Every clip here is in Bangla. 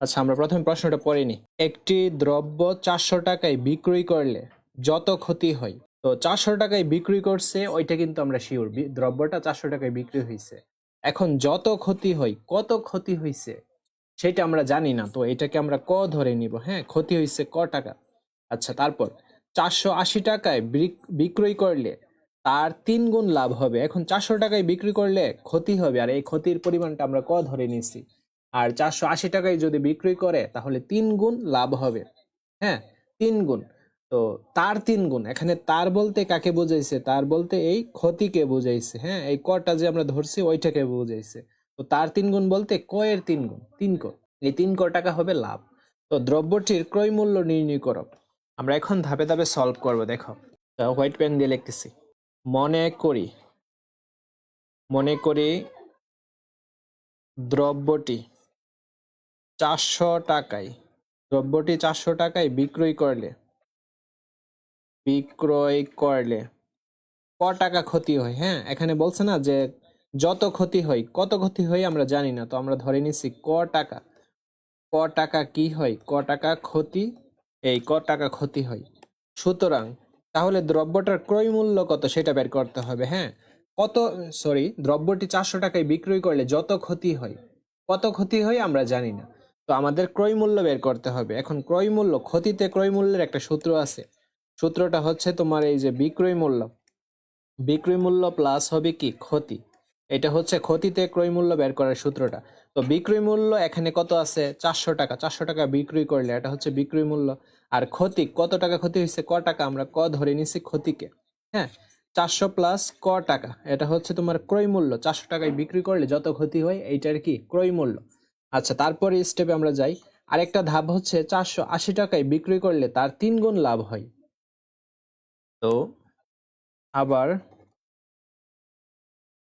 আচ্ছা আমরা প্রথমে প্রশ্নটা পড়ে একটি দ্রব্য চারশো টাকায় বিক্রয় করলে যত ক্ষতি হয়? তো চারশো টাকায় বিক্রি করছে, ওইটা কিন্তু আমরা শিওর দ্রব্যটা চারশো টাকায় বিক্রি হয়েছে এখন যত ক্ষতি হয়, কত ক্ষতি হয়েছে সেটা আমরা জানি না। তো এটাকে আমরা ক ধরে নিব? হ্যাঁ ক্ষতি হয়েছে ক টাকা। আচ্ছা তারপর চারশো আশি টাকায় বিক- বিক্রয় করলে তার তিন গুণ লাভ হবে। এখন চারশো টাকায় বিক্রি করলে ক্ষতি হবে, আর এই ক্ষতির পরিমাণটা আমরা ক ধরে নিছি? আর চারশো আশি টাকায় যদি বিক্রি করে, তাহলে তিন গুণ লাভ হবে। হ্যাঁ তিন গুণ। তো তার তিন গুণ, এখানে তার বলতে কাকে বুঝাইছে? তার বলতে এই ক্ষতিকে বুঝাইছে। হ্যাঁ এই কটা যে আমরা ধরছি, ওইটাকে বুঝাইছে। তো তার তিন গুণ বলতে ক এর তিন গুণ, তিন ক এই তিন ক টাকা হবে লাভ। তো দ্রব্যটির ক্রয় মূল্য নির্ণয় করো। আমরা এখন ধাপে ধাপে সলভ করব, দেখো। হোয়াইট পেন দিয়ে লিখতেছি। মনে করি মনে করি দ্রব্যটি চারশো টাকায়। দ্রব্যটি চারশো টাকায় বিক্রয় করলে। বিক্রয় করলে। ক টাকা ক্ষতি হয় হ্যাঁ? এখানে বলছে না যে যত ক্ষতি হয়, কত ক্ষতি হয় আমরা জানি না, তো আমরা ধরে নিছি ক টাকা। ক টাকা কি হয়? ক টাকা ক্ষতি, এই ক টাকা ক্ষতি হয়। সুতরাং তাহলে দ্রব্যটার ক্রয় মূল্য কত সেটা বের করতে হবে হ্যাঁ? কত সরি দ্রব্যটি চারশো টাকায় বিক্রয় করলে যত ক্ষতি হয়, কত ক্ষতি হয় আমরা জানি না। তো আমাদের ক্রয় মূল্য বের করতে হবে। এখন ক্রয় মূল্য, ক্ষতিতে ক্রয় মূল্যের একটা সূত্র আছে। সূত্রটা হচ্ছে তোমার এই যে বিক্রয় মূল্য। বিক্রয় মূল্য প্লাস হবে কি? ক্ষতি। এটা হচ্ছে ক্ষতিতে ক্রয় মূল্য বের করার সূত্রটা। তো বিক্রয় মূল্য এখানে কত আছে? চারশো টাকা। চারশো টাকা বিক্রয় করলে এটা হচ্ছে বিক্রয় মূল্য। আর ক্ষতি, কত টাকা ক্ষতি হয়েছে? ক টাকা? আমরা ক ধরে নিছি ক্ষতিকে। হ্যাঁ? চারশো প্লাস ক টাকা। এটা হচ্ছে তোমার ক্রয় মূল্য। চারশো টাকায় বিক্রি করলে যত ক্ষতি হয়, এইটার কি? ক্রয় মূল্য। আচ্ছা তারপরে স্টেপে আমরা যাই। আরেকটা ধাপ হচ্ছে চারশো আশি টাকায় বিক্রি করলে তার তিন গুণ লাভ হয়। তো? আবার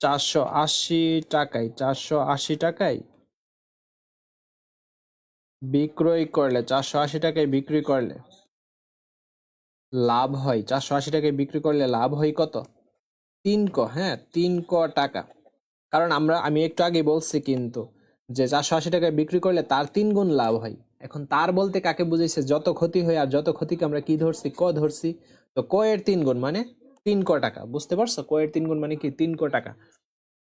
চারশো আশি টাকায় চারশো আশি টাকায় বিক্রয় করলে চারশো আশি টাকায় বিক্রি করলে লাভ হয়। চারশো আশি টাকায় বিক্রি করলে লাভ হয় কত? তিন ক হ্যাঁ তিন ক টাকা। কারণ আমরা আমি একটু আগে বলছি কিন্তু যে চারশো আশি টাকায় বিক্রি করলে তার তিন গুণ লাভ হয়। এখন তার বলতে কাকে বুঝেছে যত ক্ষতি হয় আর যত ক্ষতিকে আমরা কি ধরছি, ক ধরছি? তো ক এর তিন গুণ মানে তিন ক টাকা। বুঝতে পারছ? ক এর তিন গুণ মানে কি? তিন ক টাকা।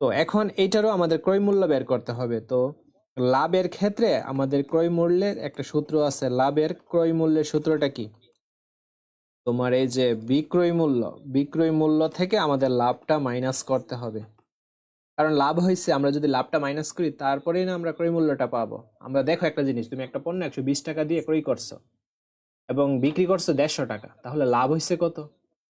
তো এখন এইটারও আমাদের ক্রয় মূল্য বের করতে হবে। তো লাভের ক্ষেত্রে আমাদের ক্রয় মূল্যের একটা সূত্র আছে। লাভের ক্রয় মূল্যের সূত্রটা কি? তোমার এই যে বিক্রয় মূল্য বিক্রয় মূল্য থেকে আমাদের লাভটা মাইনাস করতে হবে। কারণ লাভ হয়েছে, আমরা যদি লাভটা মাইনাস করি, তারপরেই না আমরা ক্রয় মূল্যটা পাবো। আমরা দেখো একটা জিনিস, তুমি একটা পণ্য একশো বিশ টাকা দিয়ে ক্রয় করছ এবং বিক্রি করছ দেড়শো টাকা, তাহলে লাভ হয়েছে কত?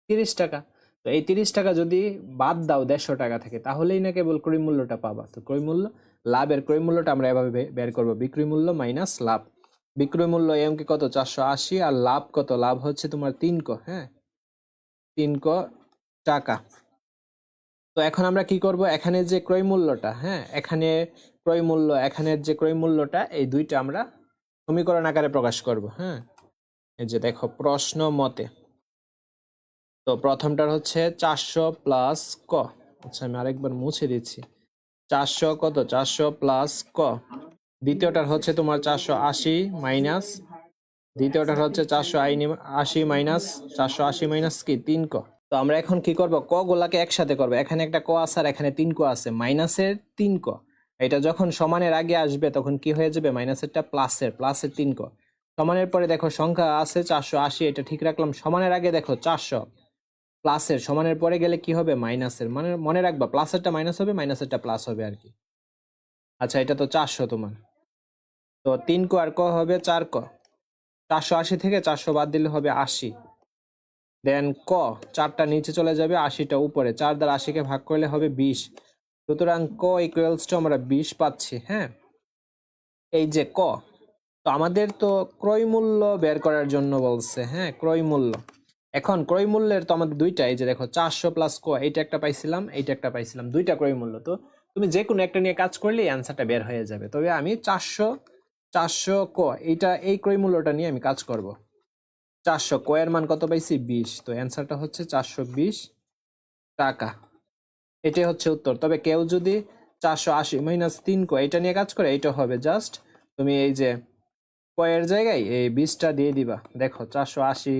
তিরিশ টাকা। তো এই তিরিশ টাকা যদি বাদ দাও দেড়শো টাকা থেকে, তাহলেই না কেবল ক্রয় মূল্যটা পাবা। তো ক্রয় মূল্য, লাভের ক্রয় মূল্যটা আমরা এভাবে বের করব। বিক্রয় মূল্য মাইনাস লাভ। বিক্রয় মূল্য এম কি কত? চারশো আশি, আর লাভ কত? লাভ হচ্ছে তোমার তিন ক হ্যাঁ? তিন ক টাকা। তো এখন আমরা কি করব? এখানে যে ক্রয় মূল্যটা হ্যাঁ? এখানে ক্রয় মূল্য এখানের যে ক্রয় মূল্যটা, এই দুইটা আমরা সমীকরণ আকারে প্রকাশ করব হ্যাঁ? এই যে দেখো, প্রশ্ন মতে। তো প্রথমটার হচ্ছে চারশো প্লাস ক। আচ্ছা আমি আরেকবার মুছে দিচ্ছি। চারশো কত? চারশো প্লাস ক। দ্বিতীয়টার হচ্ছে তোমার চারশো আশি মাইনাস। দ্বিতীয়টার হচ্ছে চারশো আশি মাইনাস, চারশো আশি মাইনাস কি? তিন ক। তো আমরা এখন কি করব? ক গোলাকে একসাথে করব। এখানে একটা ক আছে আর এখানে তিন ক আছে। মাইনাসের তিন ক। এটা যখন সমানের আগে আসবে তখন কি হয়ে যাবে? মাইনাসেরটা প্লাসের প্লাসের তিন ক। সমানের পরে দেখো সংখ্যা আছে চারশো আশি, এটা ঠিক রাখলাম। সমানের আগে দেখো চারশো। প্লাসের, সমানের পরে গেলে কি হবে? মাইনাসের। মানে মনে রাখবা, প্লাসেরটা মাইনাস হবে, মাইনাসেরটা প্লাস হবে আর কি। আচ্ছা এটা তো চারশো তোমার। তো তিন ক আর ক হবে চার ক। চারশো আশি থেকে চারশো বাদ দিলে হবে আশি। দেন ক, চারটা নিচে চলে যাবে, আশিটা উপরে। চার দ্বারা আশিকে ভাগ করলে হবে বিশ। সুতরাং ক ইকুয়ালস টু আমরা বিশ পাচ্ছি হ্যাঁ? এই যে ক, তো আমাদের তো ক্রয় মূল্য বের করার জন্য বলছে হ্যাঁ? ক্রয় মূল্য। এখন ক্রয় মূল্যের তো আমাদের দুইটা এই যে দেখো, চারশো প্লাস ক, এইটা একটা পাইছিলাম, এইটা একটা পাইছিলাম, দুইটা ক্রয় মূল্য। তো তুমি যে কোনো একটা নিয়ে কাজ করলে অ্যান্সারটা বের হয়ে যাবে। তবে আমি চারশো চারশো ক, এইটা, এই ক্রয় মূল্যটা নিয়ে আমি কাজ করব। চারশো। কয়ের মান কত পাইছি? বিশ। তো অ্যান্সারটা হচ্ছে চারশো বিশ টাকা। এটাই হচ্ছে উত্তর। তবে কেউ যদি চারশো আশি মাইনাস তিন ক এটা নিয়ে কাজ করে, এটা হবে জাস্ট তুমি এই যে কয়ের জায়গায় এই বিশটা দিয়ে দিবা। দেখো, চারশো আশি,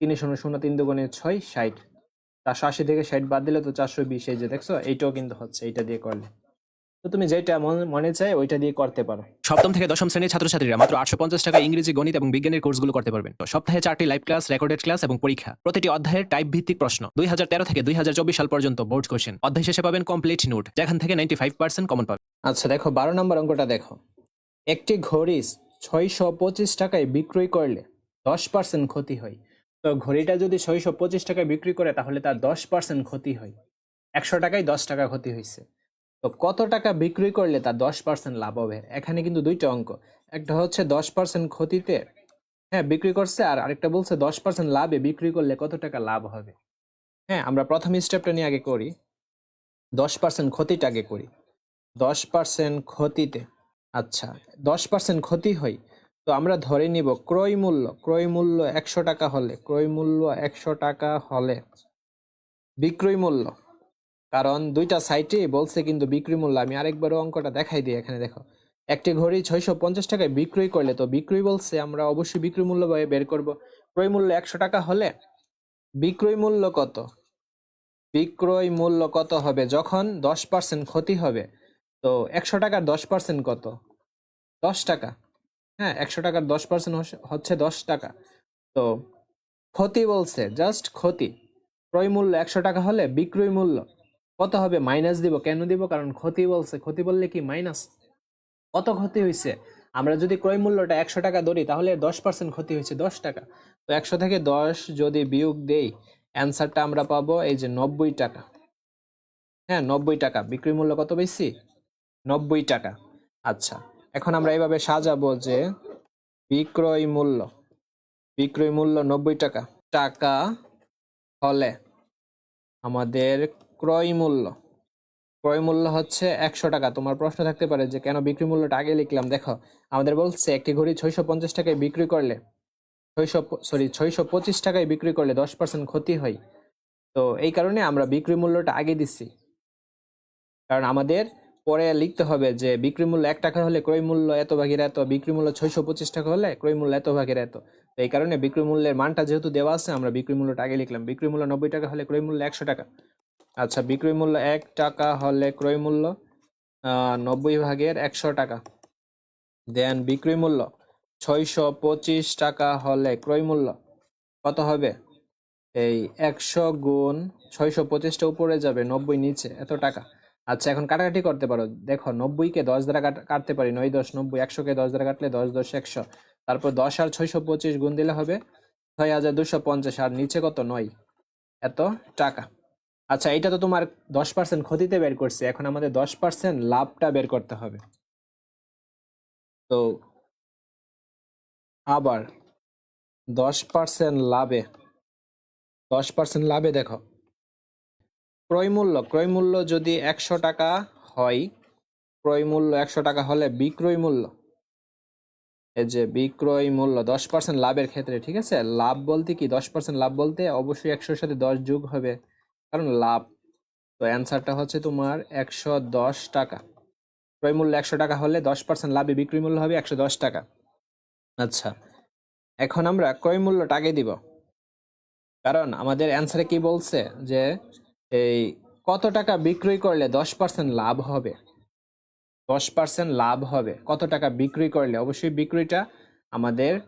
তিন শূন্য শূন্য তিন দুগুণে ছয়, ষাট। চারশো আশি থেকে ষাট বাদ দিলে তো চারশো বিশ, এই যে দেখছ, এইটাও কিন্তু হচ্ছে, এইটা দিয়ে করলে। তো তুমি যেটা মন- মনে চায় ওইটা দিয়ে করতে পারো। সপ্তম থেকে দশম শ্রেণির ছাত্রছাত্রীরা মাত্র আটশো পঞ্চাশ টাকা ইংরেজি গণিত এবং বিজ্ঞানের কোর্সগুলো করতে পারবেন। তো সপ্তাহে চারটি লাইভ ক্লাস রেকর্ডেড ক্লাস এবং পরীক্ষা। প্রতিটি অধ্যায়ের টাইপ ভিত্তিক প্রশ্ন। দুই হাজার তেরো থেকে দুই হাজার চব্বিশ সাল পর্যন্ত বোর্ড কোশ্চেন অধ্যায় শেষে পাবেন কমপ্লিট নোট যেখান থেকে নাইনটি ফাইভ পার্সেন্ট কমন পাবেন। আচ্ছা দেখো বারো নম্বর অঙ্কটা দেখো। একটি ঘড়ি ছয়শো পঁচিশ টাকায় বিক্রয় করলে দশ পার্সেন্ট ক্ষতি হয়। তো ঘড়িটা যদি ছয়শো পঁচিশ টাকায় বিক্রি করে তাহলে তার দশ পার্সেন্ট ক্ষতি হয়। একশো টাকায় দশ টাকা ক্ষতি হয়েছে তো কত টাকা বিক্রি করলে তার দশ পার্সেন্ট লাভ হবে? এখানে কিন্তু দুইটা অঙ্ক। একটা হচ্ছে দশ পার্সেন্ট ক্ষতিতে হ্যাঁ বিক্রি করছে, আর আরেকটা বলছে দশ পার্সেন্ট লাভে বিক্রি করলে কত টাকা লাভ হবে? হ্যাঁ আমরা প্রথম স্টেপটা নিয়ে আগে করি। দশ পার্সেন্ট ক্ষতিটা আগে করি। দশ পার্সেন্ট ক্ষতিতে আচ্ছা দশ পার্সেন্ট ক্ষতি হয় তো আমরা ধরে নিব ক্রয় মূল্য। ক্রয় মূল্য একশো টাকা হলে, ক্রয় মূল্য একশো টাকা হলে, বিক্রয় মূল্য কারণ দুইটা সাইটে বলছে কিন্তু বিক্রি মূল্য, আমি আরেকবারও অঙ্কটা দেখাই দিই এখানে, দেখো। একটি ঘড়ি ছয়শো পঞ্চাশ টাকায় বিক্রয় করলে, তো বিক্রয় বলছে আমরা অবশ্যই বিক্রয় মূল্য বের করব। ক্রয় মূল্য একশো টাকা হলে বিক্রয় মূল্য কত? বিক্রয় মূল্য কত হবে? যখন দশ পার্সেন্ট ক্ষতি হবে, তো একশো টাকার দশ পার্সেন্ট কত? দশ টাকা। হ্যাঁ একশো টাকার দশ পার্সেন্ট হচ্ছে দশ টাকা। তো ক্ষতি বলছে, জাস্ট ক্ষতি। ক্রয় মূল্য একশো টাকা হলে বিক্রয় মূল্য কত হবে? মাইনাস দিব, কেন দিব? কারণ ক্ষতি বলছে। ক্ষতি বললে কি মাইনাস? কত ক্ষতি হয়েছে আমরা যদি ক্রয় মূল্যটা একশো টাকা ধরি, তাহলে দশ পার্সেন্ট ক্ষতি হয়েছে দশ টাকা। তো একশো থেকে দশ যদি বিয়োগ দেই অ্যান্সারটা আমরা পাবো এই যে নব্বই টাকা। হ্যাঁ নব্বই টাকা। বিক্রয় মূল্য কত বেশি নব্বই টাকা। আচ্ছা এখন আমরা এইভাবে সাজাবো যে বিক্রয় মূল্য। বিক্রয় মূল্য নব্বই টাকা। টাকা হলে আমাদের ক্রয় মূল্য ক্রয় মূল্য হচ্ছে একশো টাকা। তোমার প্রশ্ন থাকতে পারে যে কেন বিক্রি মূল্যটা আগে লিখলাম? দেখো, আমাদের বলছে একটি ঘড়ি ছয়শো পঞ্চাশ টাকায় বিক্রি করলে, ছয়শো সরি ছয়শো পঁচিশ টাকায় বিক্রি করলে দশ পার্সেন্ট ক্ষতি হয়। তো এই কারণে আমরা বিক্রি মূল্যটা আগে দিচ্ছি কারণ আমাদের পরে লিখতে হবে যে বিক্রি মূল্য এক টাকা হলে ক্রয় মূল্য এত, ভাগের এত, বিক্রি মূল্য ছয়শো পঁচিশ টাকা হলে ক্রয় মূল্য এত, ভাগের এত। তো এই কারণে বিক্রি মূল্যের মানটা যেহেতু দেওয়া আছে, আমরা বিক্রি মূল্যটা আগে লিখলাম। বিক্রি মূল্য নব্বই টাকা হলে ক্রয় মূল্য একশো টাকা। আচ্ছা বিক্রয় মূল্য এক টাকা হলে ক্রয় মূল্য নব্বই ভাগের একশো টাকা। দেন বিক্রয় মূল্য, ছয়শো পঁচিশ টাকা হলে ক্রয় মূল্য কত হবে? এই একশো গুণ ছয়শো পঁচিশটা উপরে যাবে নব্বই নিচে, এত টাকা। আচ্ছা এখন কাটাকাটি করতে পারো। দেখো, নব্বইকে দশ দ্বারা কাট- কাটতে পারি, নয় দশ নব্বই, একশোকে দশ দ্বারা কাটলে দশ দশ একশো। তারপর দশ আর ছয়শো পঁচিশ গুণ দিলে হবে ছয় হাজার দুশো পঞ্চাশ, আর নিচে কত? নয়। এত টাকা। আচ্ছা এটা তো তোমার দশ পার্সেন্ট ক্ষতিতে বের করছে। এখন আমাদের দশ পার্সেন্ট লাভটা বের করতে হবে। তো আবার দশ পার্সেন্ট লাভে, দশ পার্সেন্ট লাভে দেখো। ক্রয় মূল্য ক্রয় মূল্য যদি একশো টাকা হয়, ক্রয় মূল্য একশো টাকা হলে বিক্রয় মূল্য, এই যে বিক্রয় মূল্য দশ পার্সেন্ট লাভের ক্ষেত্রে, ঠিক আছে? লাভ বলতে কি? দশ পার্সেন্ট লাভ বলতে অবশ্যই একশোর সাথে দশ যোগ হবে। কারণ লাভ। তো অ্যান্সারটা হচ্ছে তোমার একশো দশ টাকা। ক্রয় মূল্য একশো টাকা হলে দশ পার্সেন্ট লাভে বিক্রি মূল্য হবে একশো দশ টাকা। আচ্ছা এখন আমরা ক্রয় মূল্যটা আগে দিব। কারণ আমাদের অ্যান্সারে কি বলছে? যে এই কত টাকা বিক্রয় করলে দশ পার্সেন্ট লাভ হবে? দশ পার্সেন্ট লাভ হবে। কত টাকা বিক্রি করলে? অবশ্যই বিক্রিটা আমাদের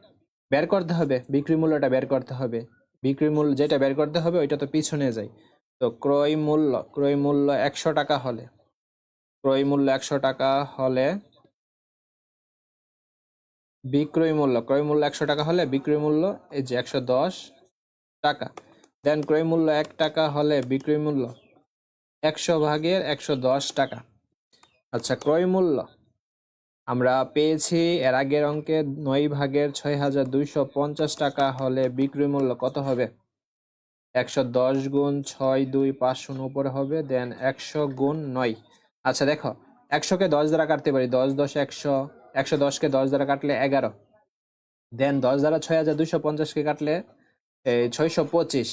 বের করতে হবে। বিক্রি মূল্যটা বের করতে হবে। বিক্রি মূল্য যেটা বের করতে হবে, ওইটা তো পিছনে যায়। তো ক্রয় মূল্য ক্রয় মূল্য একশো টাকা হলে। ক্রয় মূল্য একশো টাকা হলে বিক্রয় মূল্য, ক্রয় মূল্য একশো টাকা হলে বিক্রয় মূল্য, এই যে একশো দশ টাকা। দেন ক্রয় মূল্য এক টাকা হলে বিক্রয় মূল্য একশো ভাগের একশো দশ টাকা। আচ্ছা ক্রয় মূল্য আমরা পেয়েছি এর আগের অঙ্কে নয় ভাগের ছয় হাজার দুইশো পঞ্চাশ টাকা হলে বিক্রয় মূল্য কত হবে? একশো দশ গুণ ছয় দুই পাঁচ শূন্য উপরে হবে দেন একশো গুণ নয়। আচ্ছা দেখো, একশোকে দশ দ্বারা কাটতে পারি, দশ দশ একশো একশো দশকে দশ দ্বারা কাটলে এগারো। দেন দশ দ্বারা ছয় হাজার দুইশো পঞ্চাশকে কাটলে ছয়শো পঁচিশ।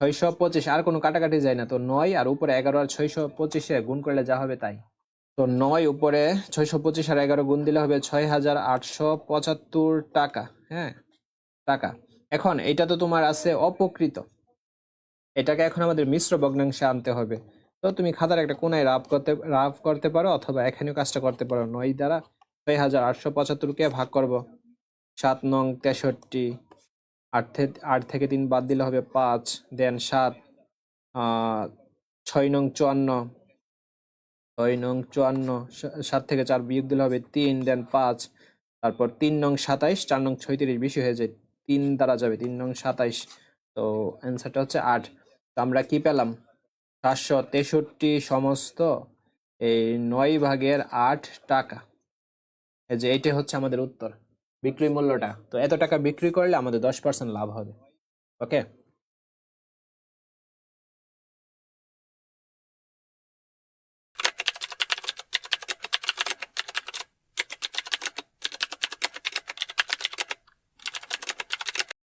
ছয়শো পঁচিশ, আর কোনো কাটাকাটি যায় না। তো নয় আর উপরে এগারো আর ছয়শো পঁচিশে গুণ করলে যা হবে তাই। তো নয় উপরে ছয়শো পঁচিশ আর এগারো গুণ দিলে হবে ছয় হাজার আটশো পঁচাত্তর টাকা হ্যাঁ টাকা। এখন এটা তো তোমার আছে অপকৃত। এটাকে এখন আমাদের মিশ্র ভগ্নাংশে আনতে হবে। তো তুমি খাতার একটা কোনায় রাফ করতে রাফ করতে পারো অথবা এখানেও কাজটা করতে পারো। নয় দ্বারা ছয় হাজার আটশো পঁচাত্তরকে ভাগ করব। সাত নং তেষট্টি। আট থেকে আট থেকে তিন বাদ দিলে হবে পাঁচ। দেন সাত ছয় নং চুয়ান্ন। ছয় নং চুয়ান্ন সাত থেকে চার বিয়োগ দিলে হবে তিন। দেন পাঁচ। তারপর তিন নং সাতাইশ, চার নং ছয়ত্রিশ, বেশি হয়ে যায় তিন দ্বারা যাবে, তিন নং সাতাইশ। তো অ্যান্সারটা হচ্ছে আট। তো আমরা কি পেলাম? চারশো তেষট্টি সমস্ত এই নয় ভাগের আট টাকা। এই যে এইটা হচ্ছে আমাদের উত্তর বিক্রি মূল্যটা। তো এত টাকা বিক্রি করলে আমাদের দশ পার্সেন্ট লাভ হবে। ওকে